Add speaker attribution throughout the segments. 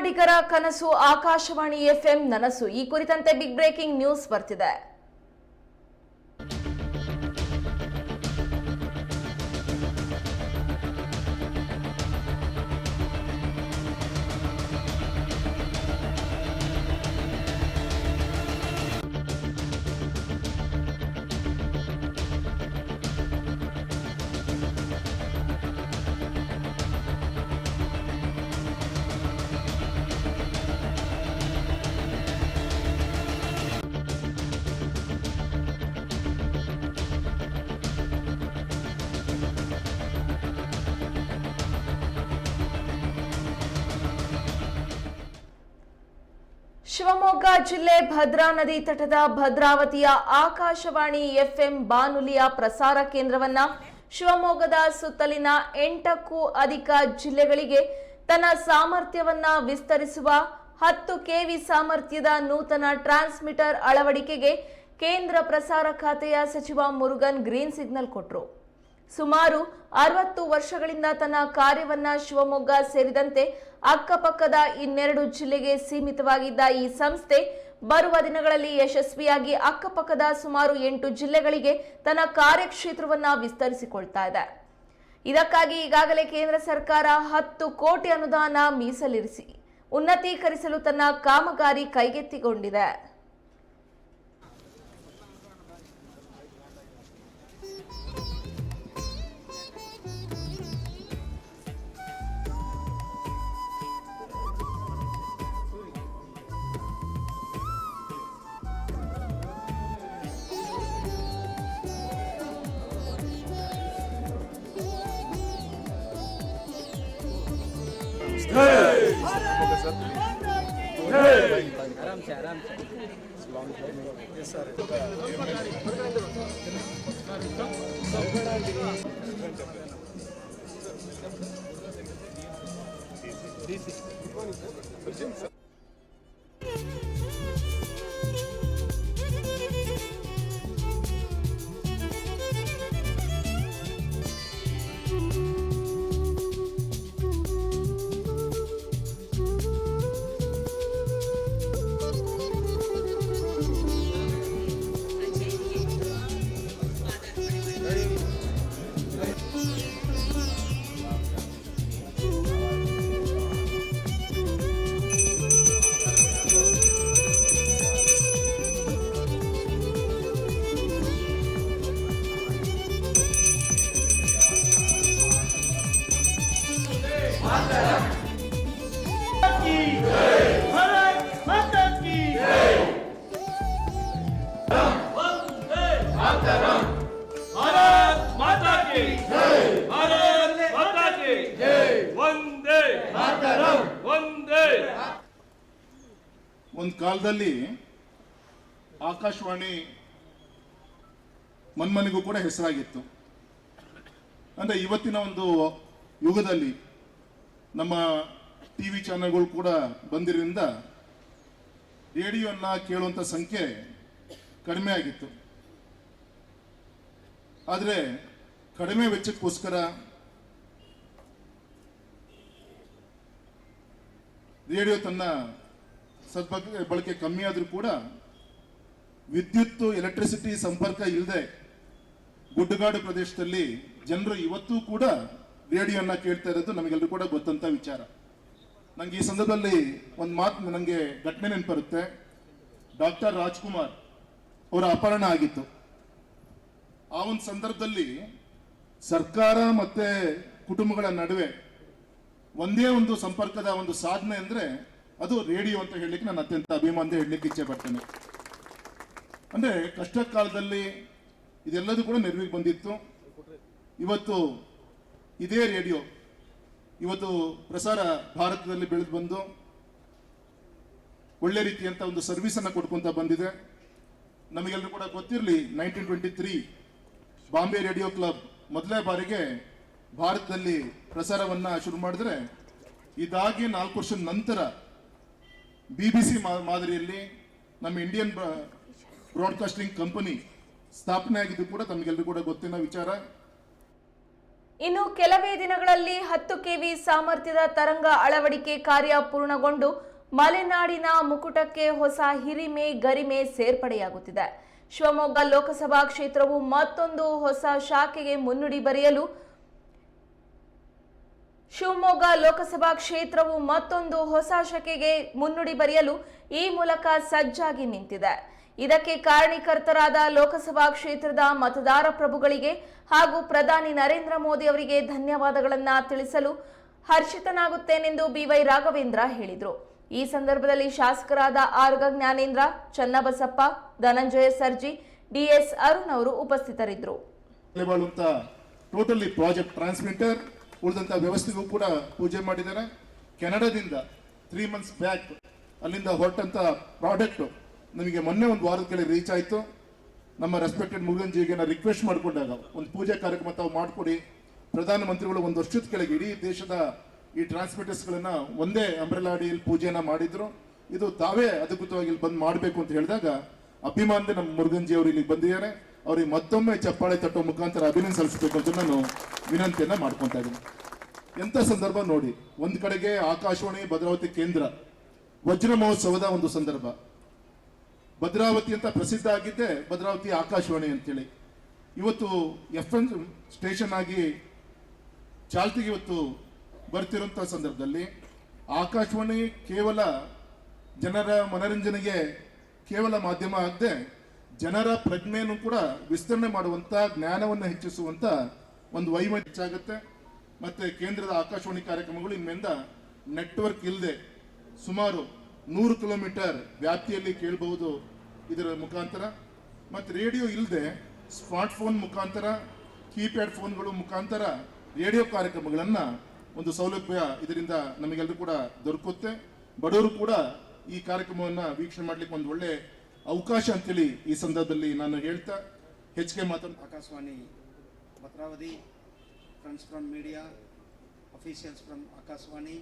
Speaker 1: ಕನ್ನಡಿಗರ ಕನಸು ಆಕಾಶವಾಣಿ ಎಫ್ಎಂ ನನಸು. ಈ ಕುರಿತಂತೆ ಬಿಗ್ ಬ್ರೇಕಿಂಗ್ ನ್ಯೂಸ್ ಬರ್ತಿದೆ. ಶಿವಮೊಗ್ಗ ಜಿಲ್ಲೆ ಭದ್ರಾ ನದಿ ತಟದ ಭದ್ರಾವತಿಯ ಆಕಾಶವಾಣಿ ಎಫ್ಎಂ ಬಾನುಲಿಯ ಪ್ರಸಾರ ಕೇಂದ್ರವನ್ನ ಶಿವಮೊಗ್ಗದ ಸುತ್ತಲಿನ ಎಂಟಕ್ಕೂ ಅಧಿಕ ಜಿಲ್ಲೆಗಳಿಗೆ ತನ್ನ ಸಾಮರ್ಥ್ಯವನ್ನ ವಿಸ್ತರಿಸುವ ಹತ್ತು ಕೆವಿ ಸಾಮರ್ಥ್ಯದ ನೂತನ ಟ್ರಾನ್ಸ್ಮಿಟರ್ ಅಳವಡಿಕೆಗೆ ಕೇಂದ್ರ ಪ್ರಸಾರ ಖಾತೆಯ ಸಚಿವ ಮುರುಗನ್ ಗ್ರೀನ್ ಸಿಗ್ನಲ್ ಕೊಟ್ಟರು ಸುಮಾರು ಅರವತ್ತು ವರ್ಷಗಳಿಂದ ತನ್ನ ಕಾರ್ಯವನ್ನ ಶಿವಮೊಗ್ಗ ಸೇರಿದಂತೆ ಅಕ್ಕಪಕ್ಕದ ಇನ್ನೆರಡು ಜಿಲ್ಲೆಗೆ ಸೀಮಿತವಾಗಿದ್ದ ಈ ಸಂಸ್ಥೆ ಬರುವ ದಿನಗಳಲ್ಲಿ ಯಶಸ್ವಿಯಾಗಿ ಅಕ್ಕಪಕ್ಕದ ಸುಮಾರು ಎಂಟು ಜಿಲ್ಲೆಗಳಿಗೆ ತನ್ನ ಕಾರ್ಯಕ್ಷೇತ್ರವನ್ನ ವಿಸ್ತರಿಸಿಕೊಳ್ತಾ ಇದೆ. ಇದಕ್ಕಾಗಿ ಈಗಾಗಲೇ ಕೇಂದ್ರ ಸರ್ಕಾರ ಹತ್ತು ಕೋಟಿ ಅನುದಾನ ಮೀಸಲಿರಿಸಿ ಉನ್ನತೀಕರಿಸಲು ತನ್ನ ಕಾಮಗಾರಿ ಕೈಗೆತ್ತಿಕೊಂಡಿದೆ.
Speaker 2: भारत माता की भारत माता की
Speaker 3: ಒಂದು ಕಾಲದಲ್ಲಿ ಆಕಾಶವಾಣಿ ಮನ್ಮನಿಗೂ ಕೂಡ ಹೆಸರಾಗಿತ್ತು. ಅಂದ್ರೆ ಇವತ್ತಿನ ಒಂದು ಯುಗದಲ್ಲಿ ನಮ್ಮ ಟಿ ವಿ ಚಾನೆಲ್ಗಳು ಕೂಡ ಬಂದಿರೋದ್ರಿಂದ ರೇಡಿಯೋನ ಕೇಳುವಂಥ ಸಂಖ್ಯೆ ಕಡಿಮೆ ಆಗಿತ್ತು. ಆದರೆ ಕಡಿಮೆ ವೆಚ್ಚಕ್ಕೋಸ್ಕರ ರೇಡಿಯೋ ತನ್ನ ಸದ್ಬಳಕೆ ಬಳಕೆ ಕಮ್ಮಿ ಆದರೂ ಕೂಡ ವಿದ್ಯುತ್ ಎಲೆಕ್ಟ್ರಿಸಿಟಿ ಸಂಪರ್ಕ ಇಲ್ಲದೆ ಗುಡ್ಡಗಾಡು ಪ್ರದೇಶದಲ್ಲಿ ಜನರು ಇವತ್ತೂ ಕೂಡ ರೇಡಿಯೋನ ಕೇಳ್ತಾ ಇರೋದು ನಮಗೆಲ್ಲರೂ ಕೂಡ ಗೊತ್ತಂತ ವಿಚಾರ. ನಂಗೆ ಈ ಸಂದರ್ಭದಲ್ಲಿ ಒಂದು ಮಾತು ನನಗೆ ಘಟನೆ ನೆನಪರುತ್ತೆ. ಡಾಕ್ಟರ್ ರಾಜ್ಕುಮಾರ್ ಅವರ ಅಪಹರಣ ಆಗಿತ್ತು. ಆ ಒಂದು ಸಂದರ್ಭದಲ್ಲಿ ಸರ್ಕಾರ ಮತ್ತೆ ಕುಟುಂಬಗಳ ನಡುವೆ ಒಂದೇ ಒಂದು ಸಂಪರ್ಕದ ಒಂದು ಸಾಧನೆ ಅಂದ್ರೆ ಅದು ರೇಡಿಯೋ ಅಂತ ಹೇಳಲಿಕ್ಕೆ ನಾನು ಅತ್ಯಂತ ಅಭಿಮಾನದಿಂದ ಹೇಳಲಿಕ್ಕೆ ಇಚ್ಛೆ ಪಡ್ತೇನೆ. ಅಂದ್ರೆ ಕಷ್ಟ ಕಾಲದಲ್ಲಿ ಇದೆಲ್ಲದೂ ಕೂಡ ನೆರವಿಗೆ ಬಂದಿತ್ತು. ಇವತ್ತು ಇದೇ ರೇಡಿಯೋ ಇವತ್ತು ಪ್ರಸಾರ ಭಾರತದಲ್ಲಿ ಬೆಳೆದು ಬಂದು ಒಳ್ಳೆ ರೀತಿಯಂಥ ಒಂದು ಸರ್ವಿಸ್ ಅನ್ನ ಕೊಡ್ಕೊಂತ ಬಂದಿದೆ. ನಮಗೆಲ್ಲರೂ ಕೂಡ ಗೊತ್ತಿರಲಿ nineteen twenty three Bombay radio club ಮೊದಲೇ ಬಾರಿಗೆ ಭಾರತದಲ್ಲಿ ಪ್ರಸಾರವನ್ನ ಶುರು ಮಾಡಿದ್ರೆ, ಇದಾಗಿ ನಾಲ್ಕು ವರ್ಷದ ನಂತರ ಬಿ ಬಿ ಸಿ ಮಾದರಿಯಲ್ಲಿ ನಮ್ಮ ಇಂಡಿಯನ್ ಬ್ರಾಡ್ಕಾಸ್ಟಿಂಗ್ ಕಂಪನಿ ಸ್ಥಾಪನೆ ಆಗಿದ್ದು ಕೂಡ ತಮಗೆಲ್ಲರೂ ಕೂಡ ಗೊತ್ತಿನ ವಿಚಾರ.
Speaker 1: ಇನ್ನು ಕೆಲವೇ ದಿನಗಳಲ್ಲಿ ಹತ್ತು ಕೆವಿ ಸಾಮರ್ಥ್ಯದ ತರಂಗ ಅಳವಡಿಕೆ ಕಾರ್ಯ ಪೂರ್ಣಗೊಂಡು ಮಲೆನಾಡಿನ ಮುಕುಟಕ್ಕೆ ಹೊಸ ಹಿರಿಮೆ, ಗರಿಮೆ ಸೇರ್ಪಡೆಯಾಗುತ್ತಿದೆ. ಶಿವಮೊಗ್ಗ ಲೋಕಸಭಾ ಕ್ಷೇತ್ರವು ಮತ್ತೊಂದು ಹೊಸ ಶಾಖೆಗೆ ಮುನ್ನುಡಿ ಬರೆಯಲು ಶಿವಮೊಗ್ಗ ಲೋಕಸಭಾ ಕ್ಷೇತ್ರವು ಮತ್ತೊಂದು ಹೊಸ ಶಾಖೆಗೆ ಮುನ್ನುಡಿ ಬರೆಯಲು ಈ ಮೂಲಕ ಸಜ್ಜಾಗಿ ನಿಂತಿದೆ. ಇದಕ್ಕೆ ಕಾರಣೀಕರ್ತರಾದ ಲೋಕಸಭಾ ಕ್ಷೇತ್ರದ ಮತದಾರ ಪ್ರಭುಗಳಿಗೆ ಹಾಗೂ ಪ್ರಧಾನಿ ನರೇಂದ್ರ ಮೋದಿ ಅವರಿಗೆ ಧನ್ಯವಾದಗಳನ್ನು ತಿಳಿಸಲು ಹರ್ಷಿತನಾಗುತ್ತೇನೆಂದು ಬಿವೈ ರಾಘವೇಂದ್ರ ಹೇಳಿದರು. ಈ ಸಂದರ್ಭದಲ್ಲಿ ಶಾಸಕರಾದ ಆರ್ಗ ಜ್ಞಾನೇಂದ್ರ, ಚನ್ನಬಸಪ್ಪ, ಧನಂಜಯ ಸರ್ಜಿ ಡಿಎಸ್ ಅರುಣ್ ಅವರು ಉಪಸ್ಥಿತರಿದ್ದರು
Speaker 3: ಟೋಟಲಿ ಪ್ರಾಜೆಕ್ಟ್ ಟ್ರಾನ್ಸ್ಮಿಟರ್ ಉಳಿದಂಥ ವ್ಯವಸ್ಥೆಗೂ ಕೂಡ ಪೂಜೆ ಮಾಡಿದ್ದಾರೆ. ಕೆನಡಾದಿಂದ ತ್ರೀ ಮಂತ್ಸ್ ಬ್ಯಾಕ್ ಅಲ್ಲಿಂದ ಹೊರಟಂತ ಪ್ರಾಡಕ್ಟ್ ನಮಗೆ ಮೊನ್ನೆ ಒಂದು ವಾರದ ಕೆಳಗೆ ರೀಚ್ ಆಯಿತು. ನಮ್ಮ ರೆಸ್ಪೆಕ್ಟೆಡ್ ಮುರುಗನ್ಜಿಗೆ ನಾನು ರಿಕ್ವೆಸ್ಟ್ ಮಾಡಿಕೊಂಡಾಗ ಒಂದು ಪೂಜೆ ಕಾರ್ಯಕ್ರಮ ತಾವು ಮಾಡಿಕೊಡಿ. ಪ್ರಧಾನಮಂತ್ರಿಗಳು ಒಂದು ವರ್ಷದ ಕೆಳಗೆ ಇಡೀ ದೇಶದ ಈ ಟ್ರಾನ್ಸ್ಮಿಟರ್ಸ್ಗಳನ್ನ ಒಂದೇ ಅಂಬ್ರೆಲಾ ಅಡಿಯಲ್ಲಿ ಪೂಜೆನ ಮಾಡಿದ್ರು. ಇದು ತಾವೇ ಅಧಿಕೃತವಾಗಿ ಇಲ್ಲಿ ಬಂದು ಮಾಡಬೇಕು ಅಂತ ಹೇಳಿದಾಗ ಅಭಿಮಾನದ ನಮ್ಮ ಮುರುಗನ್ಜಿ ಅವರು ಇಲ್ಲಿಗೆ ಬಂದಿದ್ದಾರೆ. ಅವ್ರಿಗೆ ಮತ್ತೊಮ್ಮೆ ಚಪ್ಪಾಳೆ ತಟ್ಟೋ ಮುಖಾಂತರ ಅಭಿನಂದನೆ ಸಲ್ಲಿಸಬೇಕು ಅಂತ ನಾನು ವಿನಂತಿಯನ್ನ ಮಾಡ್ಕೊತಾ ಇದ್ದೀನಿ. ಎಂಥ ಸಂದರ್ಭ ನೋಡಿ, ಒಂದು ಕಡೆಗೆ ಆಕಾಶವಾಣಿ ಭದ್ರಾವತಿ ಕೇಂದ್ರ ವಜ್ರ ಮಹೋತ್ಸವದ ಒಂದು ಸಂದರ್ಭ. ಭದ್ರಾವತಿ ಅಂತ ಪ್ರಸಿದ್ಧ ಆಗಿದ್ದೆ, ಭದ್ರಾವತಿ ಆಕಾಶವಾಣಿ ಅಂತೇಳಿ. ಇವತ್ತು ಎಫ್ ಎನ್ ಸ್ಟೇಷನ್ ಆಗಿ ಚಾಲ್ತಿಗೆ ಇವತ್ತು ಬರ್ತಿರುವಂಥ ಸಂದರ್ಭದಲ್ಲಿ ಆಕಾಶವಾಣಿ ಕೇವಲ ಜನರ ಮನರಂಜನೆಗೆ ಕೇವಲ ಮಾಧ್ಯಮ ಆಗದೆ ಜನರ ಪ್ರಜ್ಞೆಯನ್ನು ಕೂಡ ವಿಸ್ತರಣೆ ಮಾಡುವಂಥ ಜ್ಞಾನವನ್ನು ಹೆಚ್ಚಿಸುವಂಥ ಒಂದು ವೈಮ ಹೆಚ್ಚಾಗುತ್ತೆ. ಮತ್ತು ಕೇಂದ್ರದ ಆಕಾಶವಾಣಿ ಕಾರ್ಯಕ್ರಮಗಳು ಇನ್ಮೇಲಿಂದ ನೆಟ್ವರ್ಕ್ ಇಲ್ಲದೆ ಸುಮಾರು ನೂರು ಕಿಲೋಮೀಟರ್ ವ್ಯಾಪ್ತಿಯಲ್ಲಿ ಕೇಳಬಹುದು ಇದರ ಮುಖಾಂತರ. ಮತ್ತು ರೇಡಿಯೋ ಇಲ್ಲದೆ ಸ್ಮಾರ್ಟ್ ಫೋನ್ ಮುಖಾಂತರ ಕೀಪ್ಯಾಡ್ ಫೋನ್ಗಳು ಮುಖಾಂತರ ರೇಡಿಯೋ ಕಾರ್ಯಕ್ರಮಗಳನ್ನು ಒಂದು ಸೌಲಭ್ಯ ಇದರಿಂದ ನಮಗೆಲ್ಲರೂ ಕೂಡ ದೊರಕುತ್ತೆ. ಬಡವರು ಕೂಡ ಈ ಕಾರ್ಯಕ್ರಮವನ್ನು ವೀಕ್ಷಣೆ ಮಾಡಲಿಕ್ಕೆ ಒಂದು ಒಳ್ಳೆ ಅವಕಾಶ ಅಂತೇಳಿ ಈ ಸಂದರ್ಭದಲ್ಲಿ ನಾನು ಹೇಳ್ತಾ. ಹೆಚ್ಚಿಗೆ ಮಾತನ್ನು
Speaker 4: Akashvani Bhadravati friends from media officials from Akashvani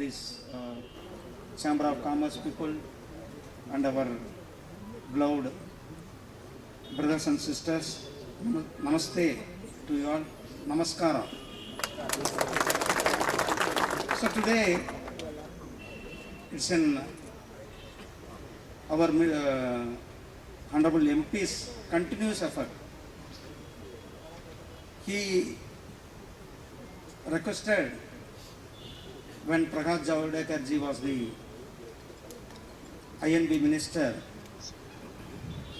Speaker 4: this uh, Chamber of Commerce people, and our beloved brothers and sisters. Namaste to you all. Namaskara. So today, it's in our uh, honorable MP's continuous effort. He requested when Prakash Javadekar ji was the INB minister,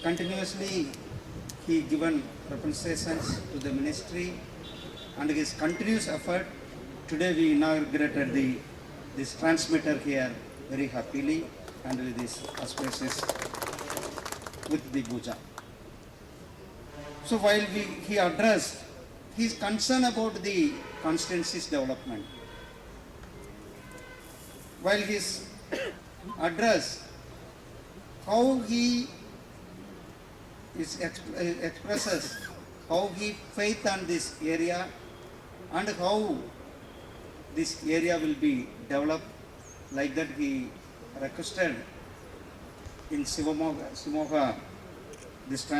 Speaker 4: continuously he given representations to the ministry and his continuous effort. Today we inaugurated the this transmitter here very happily and with this auspicious with the puja. So while we, he addressed his concern about the constituency's development, while his address, how he is exp- uh, expresses how he faith on this area and how this area will be developed like that he requested in Sivamoga, Simoga this time.